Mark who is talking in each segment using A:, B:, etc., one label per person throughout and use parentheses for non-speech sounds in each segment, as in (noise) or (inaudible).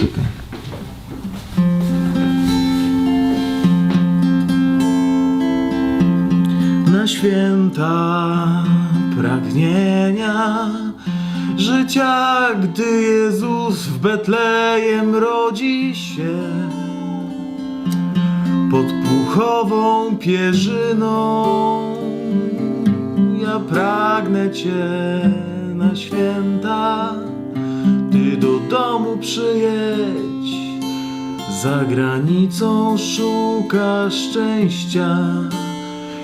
A: muzykę. Na święta pragnienia życia, gdy Jezus w Betlejem rodzi się pod puchową pierzyną. Ja pragnę Cię na święta, do domu przyjedź. Za granicą szukasz szczęścia,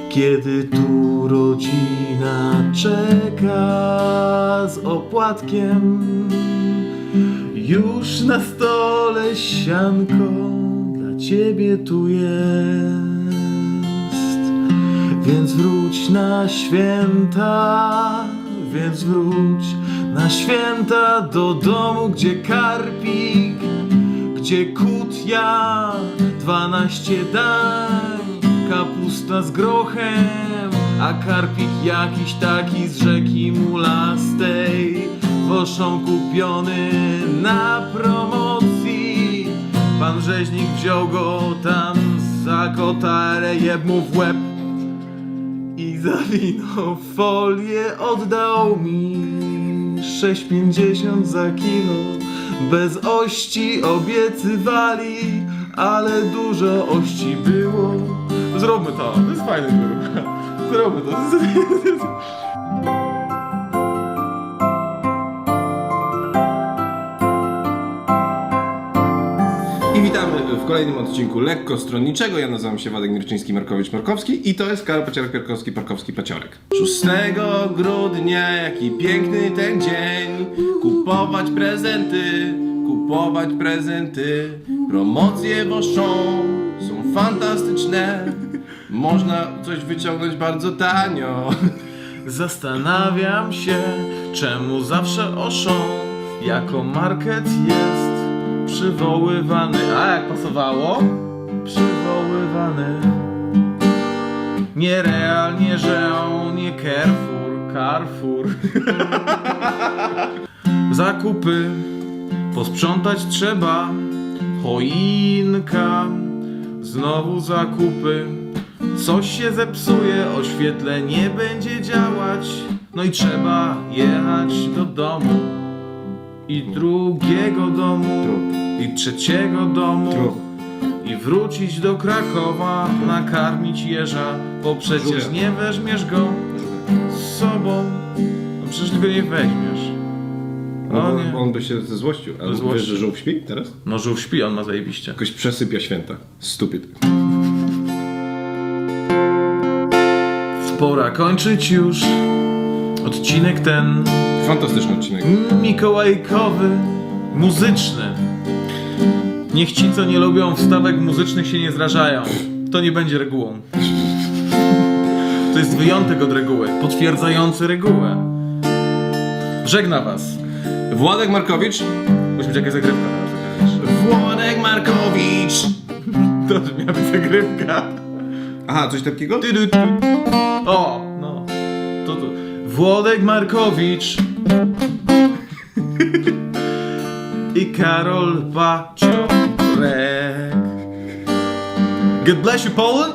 A: kiedy tu rodzina czeka z opłatkiem. Już na stole sianko dla ciebie tu jest. Więc wróć na święta, więc wróć na święta do domu, gdzie karpik, gdzie kutia, dwanaście dań, kapusta z grochem, a karpik jakiś taki z rzeki mulastej, woszą kupiony na promocji. Pan rzeźnik wziął go tam za kotarę, jeb mu w łeb i zawinął folię oddał mi 6,50 za kilo. Bez ości obiecywali ale dużo ości było. Zróbmy to, to jest fajne kurwa zróbmy to
B: w kolejnym odcinku lekko stronniczego. Ja nazywam się Wadek Mirczyński Markowicz Markowski i to jest Karol Paciorek Piorkowski Parkowski Paciorek. 6 grudnia, jaki piękny ten dzień. Kupować prezenty, kupować prezenty. Promocje Woszą są fantastyczne. Można coś wyciągnąć bardzo tanio.
A: Zastanawiam się, czemu zawsze Oszą jako market jest przywoływany. A jak pasowało? Przywoływany. Nierealnie, że on nie Carrefour, Carrefour. (laughs) Zakupy posprzątać trzeba. Choinka, znowu zakupy. Coś się zepsuje, oświetlenie będzie działać. No i trzeba jechać do domu. I drugiego domu, i trzeciego domu. I wrócić do Krakowa, nakarmić jeża, bo przecież nie weźmiesz go z sobą. No przecież go nie weźmiesz. No
B: On,
A: nie.
B: on by się ze złościł. A
A: Ze
B: wiesz, że żółw śpi teraz?
A: No żółw śpi, on ma zajebiście.
B: Jakoś przesypia święta. Stupid.
A: Pora kończyć już odcinek ten
B: Fantastyczny odcinek.
A: mikołajkowy, muzyczny. Niech ci, co nie lubią wstawek muzycznych, się nie zrażają. To nie będzie regułą. To jest wyjątek od reguły, potwierdzający regułę. Żegna was.
B: Władek Markowicz.
A: Musi być jakaś zagrywka.
B: Władek Markowicz. (laughs)
A: To miała być zagrywka.
B: Aha, coś takiego?
A: Ty, ty, ty. O. Włodek Markowicz. I Karol Paciorek. God bless you, Poland.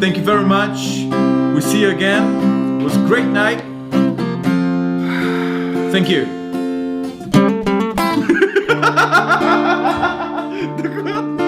A: Thank you very much. We see you again. It was a great night. Thank you. (laughs)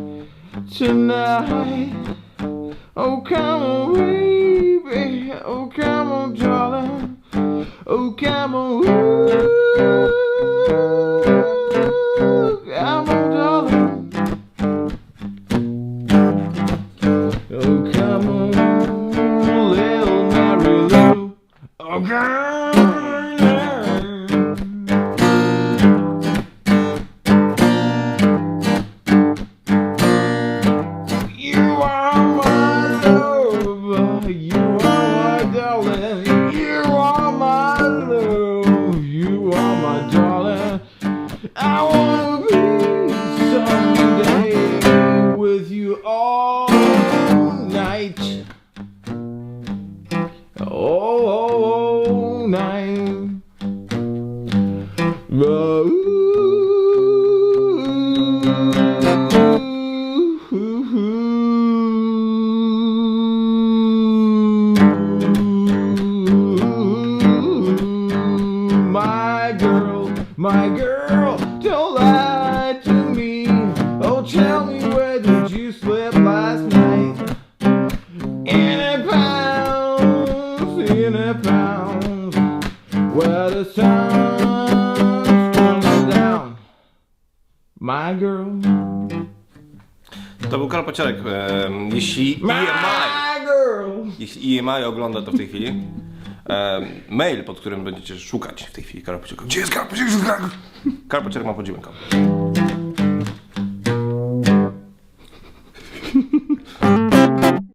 A: tonight. Oh, come on, baby. Oh, come on, darling. Oh, come on. Ooh. come on, darling. Oh, come on, little Mary Lou. Oh, girl. You girl, don't lie to me. Oh, tell me where did you slip last night? In a pound, in a pound, where the sun's coming down. My girl,
B: To był Karol Paciorek. Em, jeśli EMI,
A: my girl.
B: jeśli EMI ogląda to w tej chwili, em, mail, pod którym będziecie szukać w tej chwili Karol Paciorek. Gdzie jest Karol Paciorek? Karol Paciorek ma podziemkę.